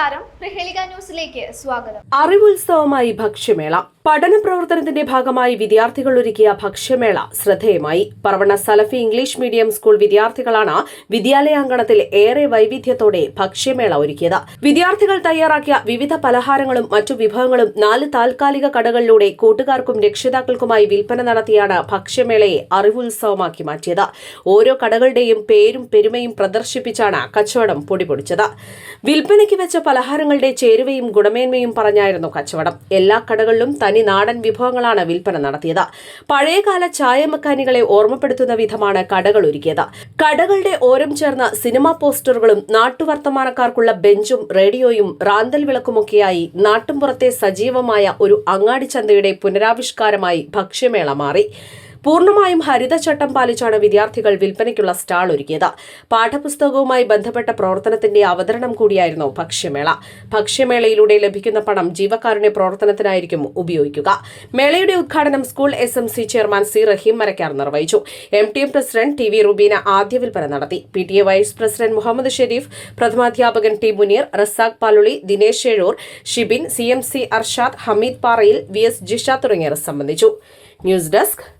നമസ്കാരം. ന്യൂസിലേക്ക് സ്വാഗതം. അറിവുത്സവമായി ഭക്ഷ്യമേള. പഠന പ്രവർത്തനത്തിന്റെ ഭാഗമായി വിദ്യാർത്ഥികൾ ഒരുക്കിയ ഭക്ഷ്യമേള ശ്രദ്ധേയമായി. Paravanna Salafi English medium school വിദ്യാർത്ഥികളാണ് വിദ്യാലയാങ്കണത്തിൽ ഏറെ വൈവിധ്യത്തോടെ ഭക്ഷ്യമേള ഒരുക്കിയത്. വിദ്യാർത്ഥികൾ തയ്യാറാക്കിയ വിവിധ പലഹാരങ്ങളും മറ്റു വിഭവങ്ങളും നാല് താൽക്കാലിക കടകളിലൂടെ കൂട്ടുകാർക്കും രക്ഷിതാക്കൾക്കുമായി വിൽപ്പന നടത്തിയാണ് ഭക്ഷ്യമേളയെ അറിവുത്സവമാക്കി മാറ്റിയത്. ഓരോ കടകളുടെയും പേരും പെരുമയും പ്രദർശിപ്പിച്ചാണ് കച്ചവടം പൊടിപൊടിച്ചത്. വിൽപ്പനയ്ക്ക് വെച്ച പലഹാരങ്ങളുടെ ചേരുവയും ഗുണമേന്മയും പറഞ്ഞായിരുന്നു കച്ചവടം. എല്ലാ കടകളിലും തനി നാടൻ വിഭവങ്ങളാണ് വിൽപ്പന നടത്തിയത്. പഴയകാല ചായ മെക്കാനികളെ ഓർമ്മപ്പെടുത്തുന്ന വിധമാണ് കടകൾ ഒരുക്കിയത്. കടകളുടെ ഓരം ചേർന്ന സിനിമാ പോസ്റ്ററുകളും നാട്ടുവർത്തമാനക്കാർക്കുള്ള ബെഞ്ചും റേഡിയോയും റാന്തൽ വിളക്കുമൊക്കെയായി നാട്ടുംപുറത്തെ സജീവമായ ഒരു അങ്ങാടി ചന്തയുടെ പുനരാവിഷ്കാരമായി ഭക്ഷ്യമേള മാറി. പൂർണമായും ഹരിതചട്ടം പാലിച്ചാണ് വിദ്യാർത്ഥികൾ വിൽപ്പനയ്ക്കുള്ള സ്റ്റാൾ ഒരുക്കിയത്. പാഠപുസ്തകവുമായി ബന്ധപ്പെട്ട പ്രവർത്തനത്തിന്റെ അവതരണം കൂടിയായിരുന്നു ഭക്ഷ്യമേള. ഭക്ഷ്യമേളയിലൂടെ ലഭിക്കുന്ന പണം ജീവകാരുണ്യ പ്രവർത്തനത്തിനായിരിക്കും ഉപയോഗിക്കുക. മേളയുടെ ഉദ്ഘാടനം school S M C chairman C Rahim Marakkar നിർവഹിച്ചു. M T M president T V Rubeena ആദ്യ വിൽപ്പന നടത്തി. P T A vice president Muhammad Sharif പ്രഥമാധ്യാപകൻ T Munir Razak Paluli Dinesh Ezhur Shibin C M C Arshad Hameed Parayil V S Jisha തുടങ്ങിയവർ സംബന്ധിച്ചു. News desk